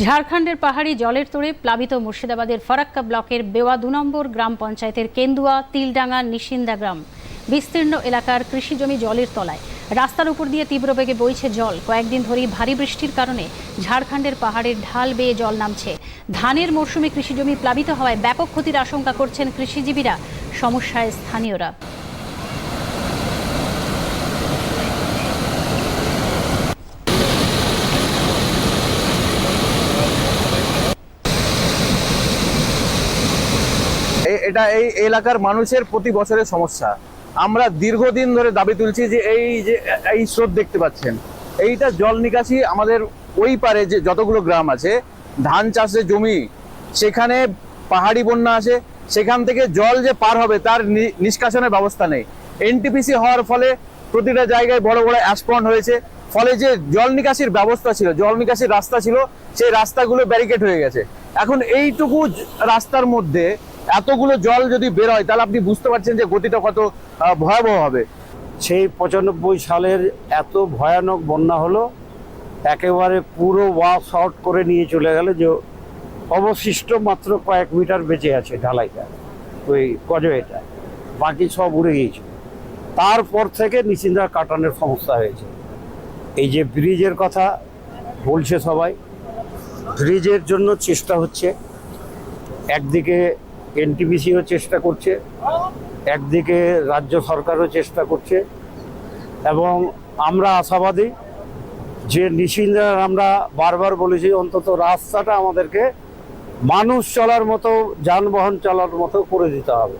ঝাড়খণ্ডের পাহাড়ি জলের তোড়ে প্লাবিত মুর্শিদাবাদের ফারাক্কা ব্লকের বেওয়া দু নম্বর গ্রাম পঞ্চায়েতের কেন্দুয়া, তিলডাঙ্গা, নিশিন্দা গ্রাম। বিস্তীর্ণ এলাকার কৃষিজমি জলের তলায়। রাস্তার উপর দিয়ে তীব্র বেগে বইছে জল। কয়েকদিন ধরেই ভারী বৃষ্টির কারণে ঝাড়খণ্ডের পাহাড়ের ঢাল বেয়ে জল নামছে। ধানের মরশুমে কৃষিজমি প্লাবিত হওয়ায় ব্যাপক ক্ষতির আশঙ্কা করছেন কৃষিজীবীরা। সমস্যায় স্থানীয়রা। এটা এই এলাকার মানুষের প্রতি বছরের সমস্যা। আমরা দীর্ঘদিন ধরে দাবি তুলছি যে এই যে, এই স্রোত দেখতে পাচ্ছেন। এইটা জল নিকাশি আমাদের ওই পারে যে যতগুলো গ্রাম আছে, ধান চাষের জমি, সেখানে পাহাড়ি বন্যা আছে সেখান থেকে জল যে পার হবে তার নিষ্কাশনের ব্যবস্থা নেই। এনটিপিসি হওয়ার ফলে প্রতিটা জায়গায় বড় বড় অ্যাসপন্ড হয়েছে। ফলে যে জল নিকাশির ব্যবস্থা ছিল, জল নিকাশির রাস্তা ছিল, সেই রাস্তাগুলো ব্যারিকেড হয়ে গেছে। এখন এইটুকু রাস্তার মধ্যে এতগুলো জল যদি বেরোয় তাহলে আপনি বুঝতে পারছেন যে গতিটা কত ভয়াবহ হবে। সেই পঁচানব্বই সালের এত ভয়ানক বন্যা হলো, একেবারে পুরো ওয়াশ আউট করে নিয়ে চলে গেল যে অবশিষ্ট মাত্র কয়েক মিটার বেঁচে আছে ঢালাইটা, ওই কজওয়েটা বাকি সব উড়ে গিয়েছিল তারপর থেকে নিচিন্দা কাটানোর সমস্যা হয়েছে। এই যে ব্রিজের কথা বলছে সবাই, ব্রিজের জন্য চেষ্টা হচ্ছে। একদিকে এনটিপিসিও চেষ্টা করছে, একদিকে রাজ্য সরকারও চেষ্টা করছে, এবং আমরা আশাবাদী যে নিশিন্দার আমরা বারবার বলেছি, অন্তত রাস্তাটা আমাদেরকে মানুষ চলার মতো, যানবাহন চলার মতো করে দিতে হবে।